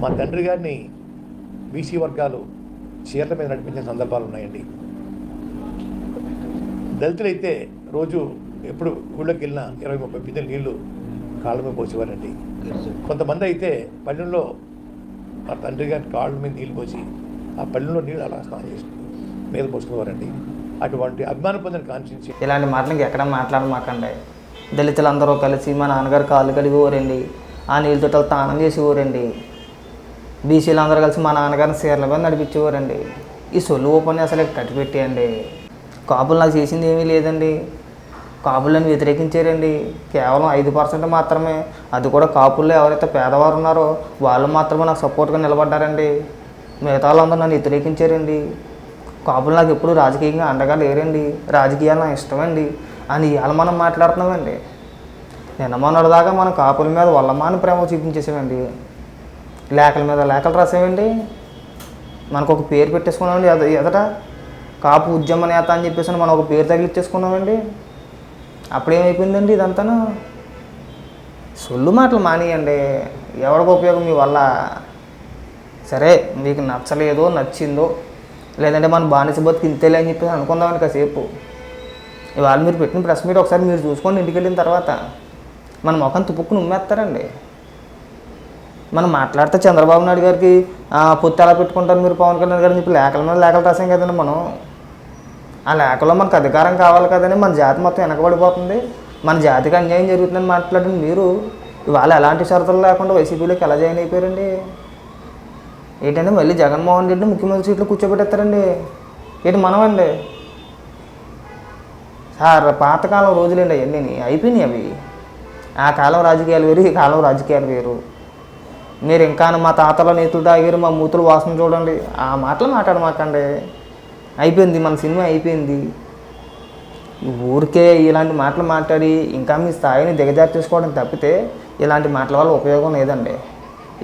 మా తండ్రి గారిని బీసీ వర్గాలు చీరల మీద నడిపించిన సందర్భాలు ఉన్నాయండి. దళితులైతే రోజు ఎప్పుడు ఊళ్ళోకి వెళ్ళినా ఇరవై ముప్పై బిందెలు నీళ్ళు కాళ్ళ మీద పోసేవారండి. కొంతమంది అయితే పల్లెల్లో మా తండ్రి గారి కాళ్ళ మీద నీళ్ళు పోసి ఆ పల్లెల్లో నీళ్ళు అలా స్నానం చేసి మీద పోసుకునేవారండి. అటువంటి అభిమానం పొందిన కాన్స్టిట్యూన్సీ ఇలాంటి మాటలు ఇంకెక్కడ మాట్లాడమాకండి. దళితులందరూ కలిసి మా నాన్నగారు కాళ్ళు కడిగి ఊరండి. ఆ నీళ్ళతో తానం చేసి ఊరండి. బీసీలు అందరూ కలిసి మా నాన్నగారిని సీర్ల మీద నడిపించేవారండి. ఈ సొల్లు ఓపెన్ అసలు కట్టిపెట్టేయండి కాపులు నాకు చేసింది ఏమీ లేదండి. కాపులను వ్యతిరేకించారండి. కేవలం ఐదు పర్సెంట్ మాత్రమే. అది కూడా కాపుల్లో ఎవరైతే పేదవారు ఉన్నారో వాళ్ళు మాత్రమే నాకు సపోర్ట్గా నిలబడ్డారండి. మిగతా వాళ్ళందరూ నన్ను వ్యతిరేకించారండి. కాపులు నాకు ఎప్పుడు రాజకీయంగా అండగా లేరండి. రాజకీయాలు నాకు ఇష్టమండి. అని ఇవాళ మనం మాట్లాడుతున్నామండి. నిన్న మొన్నటిదాకా మనం కాపుల మీద వల్లమాని ప్రేమ చూపించేసామండి. లేఖల మీద లేఖలు రాసేవండి? మనకు ఒక పేరు పెట్టేసుకున్నామండి ఎద- ఎదట? కాపు ఉద్యమ నేత అని చెప్పేసి మనం ఒక పేరు తగిలిచ్చేసుకున్నామండి అప్పుడేమైపోయిందండి ఇదంతాను? సొల్లు మాటలు మానేయండి. ఎవరికి ఉపయోగం మీ వల్ల? సరే మీకు నచ్చలేదో నచ్చిందో లేదంటే మన బానిస బతికి ఇంతేలే అని చెప్పేసి అనుకుందామని కాసేపు. ఇవాళ మీరు పెట్టిన ప్రెస్ మీట్ ఒకసారి మీరు చూసుకోండి ఇంటికి వెళ్ళిన తర్వాత. మన ముఖం తుప్పుకుని ఉమ్మేస్తారండి మనం మాట్లాడితే చంద్రబాబు నాయుడు గారికి పొత్తు ఎలా పెట్టుకుంటారు మీరు పవన్ కళ్యాణ్ గారు అని చెప్పి లేఖల మీద లేఖలు రాసాం కదండి మనం. ఆ లేఖలో మనకు అధికారం కావాలి కదండి మన జాతి మొత్తం వెనకబడిపోతుంది. మన జాతికి అన్యాయం జరుగుతుందని మాట్లాడిన మీరు. ఇవాళ ఎలాంటి షరతులు లేకుండా వైసీపీలోకి ఎలా జాయిన్ అయిపోయారండి? ఏంటంటే మళ్ళీ జగన్మోహన్ రెడ్డి ముఖ్యమంత్రి సీట్లో కూర్చోబెట్టేస్తారండి. ఏంటి మనమండి? సార్ పాతకాలం రోజులండి అవన్నీ అయిపోయినాయి అవి. ఆ కాలం రాజకీయాలు వేరు ఈ కాలం రాజకీయాలు వేరు. మీరు ఇంకా మా తాతల నేతులు తాగారు మా మూతులు వాసన చూడండి. ఆ మాటలు మాట్లాడమాకండి అయిపోయింది మన సినిమా అయిపోయింది. ఊరికే ఇలాంటి మాటలు మాట్లాడి ఇంకా మీ స్థాయిని దిగజారి చేసుకోవడం తప్పితే ఇలాంటి మాటల వల్ల ఉపయోగం లేదండి.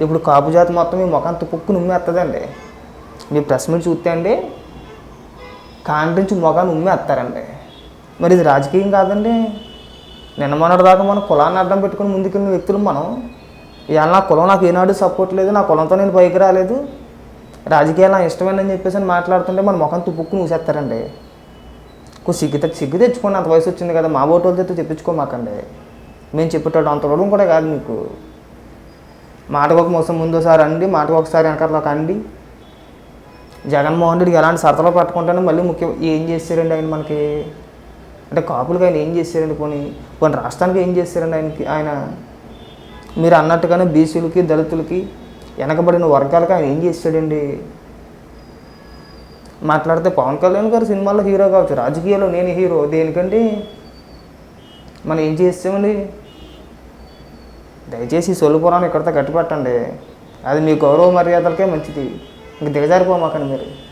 ఇప్పుడు కాపు జాతి మొత్తం మీ ముఖం తుప్పుక్కు నుమ్మేస్తుందండి మీ ప్రెస్ మీట్ చూస్తే అండి కాంట్రించి ముఖాన్ని ఉమ్మేస్తారండి మరి ఇది రాజకీయం కాదండి. నిన్న మొన్నటి దాకా మనం కులాన్ని అడ్డం పెట్టుకుని ముందుకెళ్ళిన వ్యక్తులు మనం. ఇవాళ నా కులం నాకు ఏనాడు సపోర్ట్ లేదు నా కులంతో నేను పైకి రాలేదు. రాజకీయాలు నా ఇష్టమేనని చెప్పేసి అని మాట్లాడుతుంటే మన ముఖం తుప్పుక్కు మూసేస్తారండి. కొంచెం సిగ్గు సిగ్గు తెచ్చుకోండి అంత వయసు వచ్చింది కదా మా ఓటు వాళ్ళతో తెప్పించుకోమాకండి మేము చెప్పేటోడు అంత రుణం కూడా కాదు మీకు. మాటకు ఒక మోసం ముందోసారి అండి మాటకు ఒకసారి వెనకాల అండి. జగన్మోహన్ రెడ్డికి ఎలాంటి సరతలో పట్టుకుంటానో మళ్ళీ ముఖ్యం ఏం చేశారండి ఆయన మనకి? అంటే కాపులకు ఆయన ఏం చేశారండి పోనీ? కొన్ని రాష్ట్రానికి ఏం చేశారండి ఆయనకి ఆయన? మీరు అన్నట్టుగానే బీసీలకి దళితులకి వెనకబడిన వర్గాలకి ఆయన ఏం చేశాడండి మాట్లాడితే పవన్ కళ్యాణ్ గారు సినిమాలో హీరో కావచ్చు. రాజకీయాల్లో నేను హీరో. దేనికండి? మనం ఏం చేస్తామండి? దయచేసి ఈ సొల్లు పురాణం ఇక్కడితో కట్టిపెట్టండి. అది మీ గౌరవ మర్యాదలకే మంచిది. ఇంక దిగజారిపోమాకండి మీరు.